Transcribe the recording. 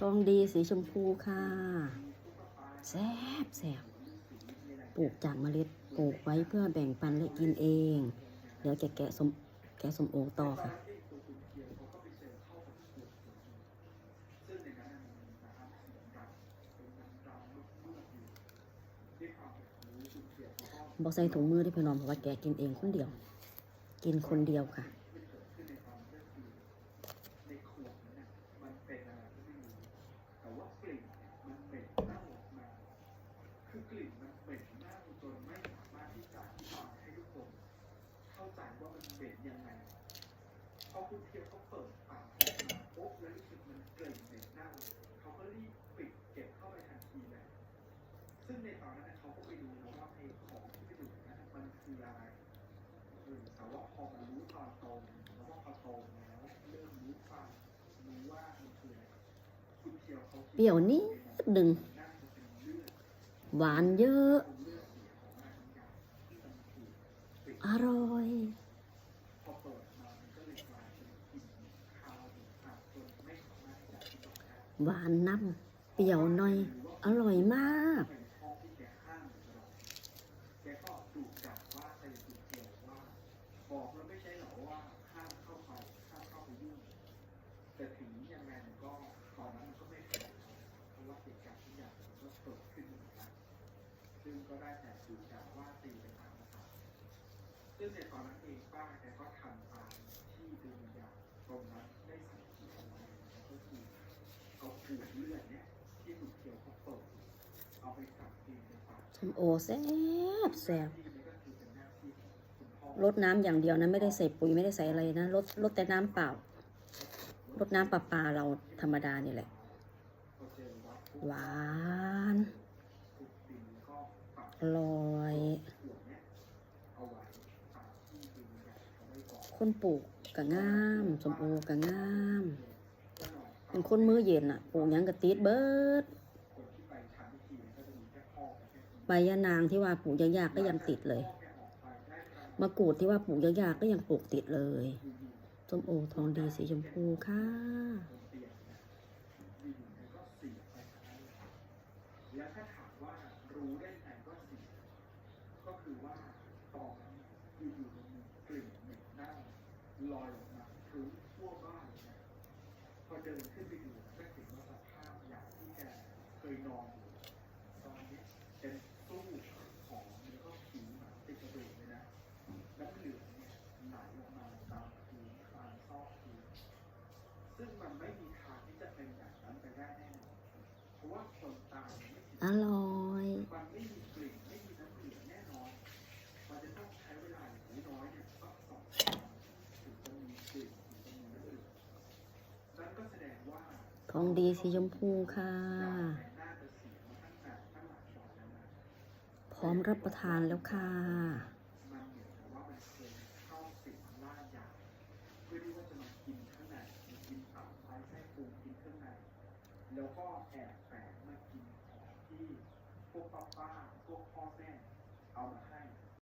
ทองดีสีชมพูค่ะ แซ่บแซ่บปลูกจากเมล็ดปลูกไว้เพื่อแบ่งปันและกินเอง เดี๋ยวจะแกะสมแกะสมโอต่อค่ะ บอกใส่ถุงมือที่พี่น้องบอกว่าแกกินเองคนเดียว กินคนเดียวค่ะ แต่ว่ากลิ่นมันเหม็นเน่าออกมา คือกลิ่นมันเหม็นเน่าจนไม่สามารถที่จะอธิบายให้ทุกคนเข้าใจว่ามันเหม็นยังไงพ อคุณเทียบเขาเปิดปากออกมาปุ๊บแล้วรู้สึกมันเกลิ่นเหม็นเน่าเขาก็รีบปิดเก็บเข้าไปทันทีเลยซึ่งในตอนนั้นเขาก็ไปดูนะว่าไอ้ของที่ไปดูนั้นมันคืออะไรเออแต่ว่าพอมันรู้ตอนโตแล้วว่าพอโตแล้วเริ่มรู้ความรู้ว่ามันคืออะไรคุณเทียวเขาเปรี้ยวนิดหนึ่งหวานเยอะอาเลื หวานน้ำเปรี้ยวหน่อย อร่อยมากแกห้ามอยู่ตลอดแกก็ถูจับว่าไปถูกเกี่ยวว่าบอกแล้วไม่ใช่เหรอว่าห้ามเข้าไปห้ามเข้าไปยุ่งแต่ถึงยังไงก็ตอนั้นก็ไม่แฟร์เพราะว่าเหตุการณ์ทุกอย่างมันก็เกิดขึ้นหมดแล้วซึ่งก็ได้แต่ถูจับว่าตีไปตามนะครับซึ่งในตอนนั้นเองป้าแกก็ทำตามที่ดูอย่างตรงนั้น ส้มโอแซ่บแซ่บที่นี่ก็คือเป็นหน้าองคุณพ่อรดน้ำอย่างเดียวนะไม่ได้ใส่ปุ๋ยไม่ได้ใส่อะไรนะรดรดแต่น้ำเปล่ารดน้ำประปลาเราธรรมดานี่แหละ หวานลอร่อย คนปลูกก็งามสมโอก็งาม เป็นคนมือเย็นอะปลูกยังกะติดเบิด ใบยะนางที่ว่าปลูกยากๆก็ยังติดเลยมะกรูดที่ว่าปลูกยากๆก็ยังปลูกติดเลยส้มโอทองดีสีชมพูค่ะลยแล้วถ้าถามว่ารู้ได้ไงว่าสีก็คือว่าตอนอยู่ๆมันกลิ่นเหม็นเน่าลอยออกมาพื้นทั่วบ้านพอเดินขึ้นไปดูก็เห็นว่าสภาพอย่างที่แกเคยนอนอยู่ตอนนี้เป็นตู้ของแล้วก็ผิวหนังติดกระดูกเลยนะน้ำเหลืองเนี่ยไหลออกมาตามพื้นตามซอกพื้นซึ่งมัน ไม่มีทางที่จะเป็นอย่างนั้นไปได้แน่นอนเพราะว่าคนตายไม่ถึงอร่อยมันไม่มีกลิ่นไม่มีน้ำเหลืองแน่นอนมันจะต้องใช้เวลาอย่างน้อยๆเนี่ยสักสองสามวันถึงจะมีกลิ่นถึงจะมีน้ำเหลืองนั่นก็แสดงว่าทองดีสีชมพูค่ะน่าจะมาตั้งแต่ตั้งหลานแล้วนะพร้อมรับประทานแล้วค่ะ กินตับไตไส้ปูงกินเครื่องในแล้วก็แอบแฝงมากินของที่พวกป้าป้าพวกพ่อแม่เอามา